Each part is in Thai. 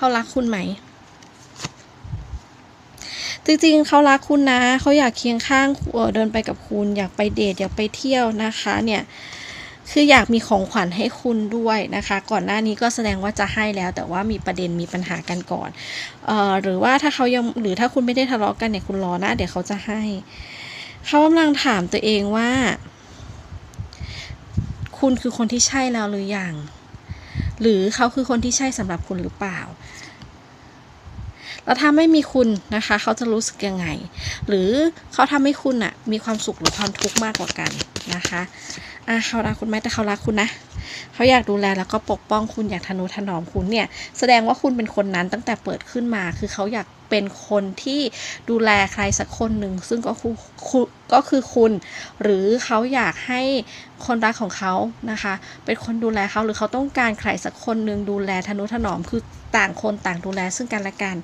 เขารักคุณไหม จริงๆเขารักคุณนะ เขาอยากเคียงข้างเดินไปกับคุณ อยากไปเดทอยากไปเที่ยวนะคะเนี่ยคืออยากมีของขวัญให้คุณด้วยนะคะ ก่อนหน้านี้ก็แสดงว่าจะให้แล้ว แต่ว่ามีประเด็นมีปัญหากันก่อนเอ่อหรือว่าถ้าเขายังหรือถ้าคุณไม่ได้ทะเลาะกันเนี่ยคุณรอนะเดี๋ยวเขาจะให้ เขากำลังถามตัวเองว่า คุณคือคนที่ใช่แล้วหรือยัง หรือเขาคือคนที่ใช่สำหรับคุณหรือเปล่า แล้วถ้าไม่มีคุณนะคะ เขาจะรู้สึกยังไง หรือเขาทำให้คุณอะมีความสุขหรือความทุกข์มากกว่ากันนะคะอะเขารักคุณไหมแต่เขารักคุณนะเขาอยากดูแลแล้วก็ปกป้องคุณอยากทนุถนอมคุณเนี่ย แสดงว่าคุณเป็นคนนั้นตั้งแต่เปิดขึ้นมาคือเขาอยาก เป็นคนที่ดูแลใครสักคนหนึ่ง ซึ่งก็คือก็คือคุณ หรือเขาอยากให้คนรักของเขานะคะ เป็นคนดูแลเขาหรือเขาต้องการใครสักคนหนึ่งดูแลทนุถนอมคือต่างคนต่างดูแลซึ่งกันและกัน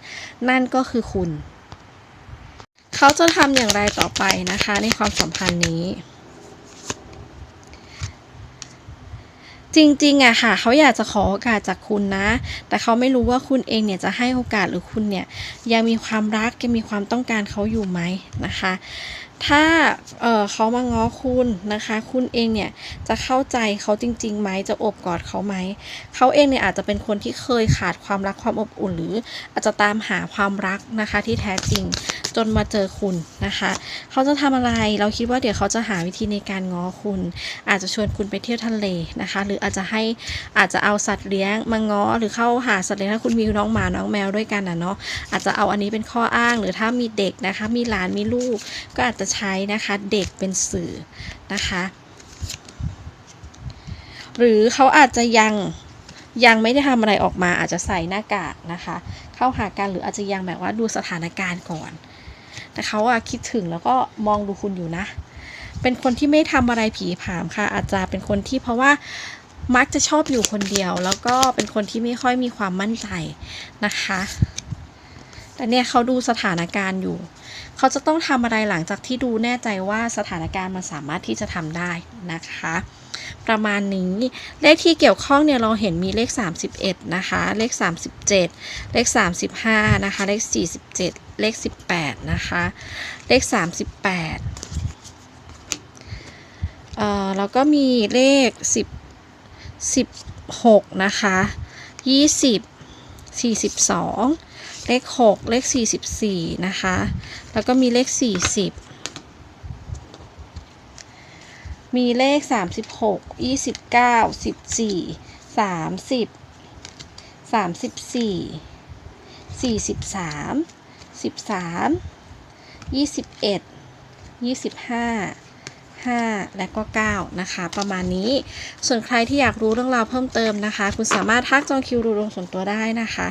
นั่นก็คือคุณ เขาจะทำอย่างไรต่อไปนะคะ ในความสัมพันธ์นี้ จริงๆอะค่ะ เขาอยากจะขอโอกาสจากคุณนะ แต่เขาไม่รู้ว่าคุณเองเนี่ยจะให้โอกาสหรือคุณเนี่ยยังมีความรักยังมีความต้องการเขาอยู่ไหมนะคะ ถ้าเออเขามาง้อคุณนะคะ คุณเองเนี่ยจะเข้าใจเขาจริงๆไหมจะอบกอดเขาไหมเขาเองเนี่ยอาจจะเป็นคนที่เคยขาดความรักความอบอุ่น หรืออาจจะตามหาความรักนะคะที่แท้จริง จนมาเจอคุณนะคะ เขาจะทำอะไรเราคิดว่าเดี๋ยวเขาจะหาวิธีในการง้อคุณ อาจจะชวนคุณไปเที่ยวทะเลนะคะ หรืออาจจะให้อาจจะเอาสัตว์เลี้ยงมาง้อหรือเข้าหาสัตว์เลี้ยงถ้าคุณมีน้องหมาน้องแมวด้วยกันนะเนาะอาจจะเอาอันนี้เป็นข้ออ้างหรือถ้ามีเด็กนะคะ มีหลานมีลูกก็อาจจะใช้นะคะเด็กเป็นสื่อนะคะหรือเขาอาจจะยังยังไม่ได้ทำอะไรออกมาอาจจะใส่หน้ากากนะคะ เข้าหากันหรืออาจจะยังแบบว่าดูสถานการณ์ก่อน แต่เขาอะคิดถึงแล้วก็มองดูคุณอยู่นะ เป็นคนที่ไม่ทำอะไรผีผามค่ะ อาจจะเป็นคนที่เพราะว่ามักจะชอบอยู่คนเดียว แล้วก็เป็นคนที่ไม่ค่อยมีความมั่นใจนะคะ แต่เนี่ยเขาดูสถานการณ์อยู่ เขาจะต้องทำอะไรหลังจากที่ดูแน่ใจว่าสถานการณ์มันสามารถที่จะทำได้นะคะ ประมาณนี้ เลขที่เกี่ยวข้องเนี่ยเราเห็นมีเลข 31 นะคะ เลข 37 เลข 35 นะคะ เลข 47 เลข 18 นะคะ เลข 38เอ่อแล้วก็มีเลข 10 16 นะคะ 20 42 เลข 6 เลข 44 นะคะ แล้วก็มีเลข 40 มีเลข 36 29 14 30 34 43 13 21 25 5 และก็ 9 นะคะ ประมาณนี้ส่วนใครที่อยากรู้เรื่องราวเพิ่มเติมนะคะ คุณสามารถทักจองคิวดูดวงส่วนตัวได้นะคะ